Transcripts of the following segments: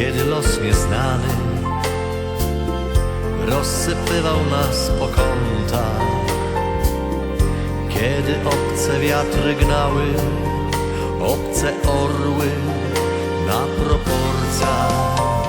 kiedy los nieznany rozsypywał nas po kątach, kiedy obce wiatry gnały, obce orły na proporcjach.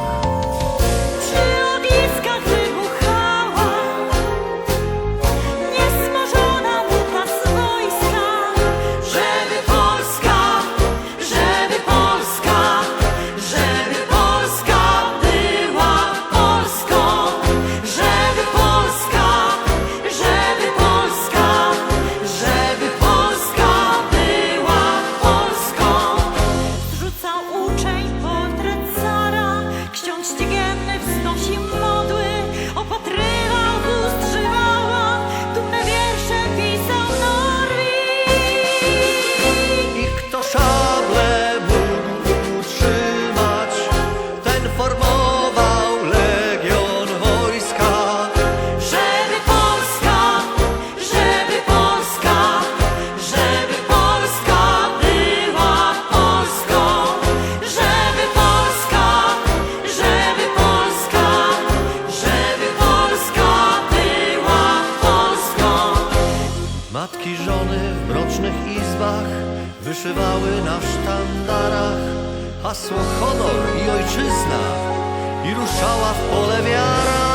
Matki żony w mrocznych izbach Wyszywały na sztandarach Hasło honor i ojczyzna I ruszała w pole wiara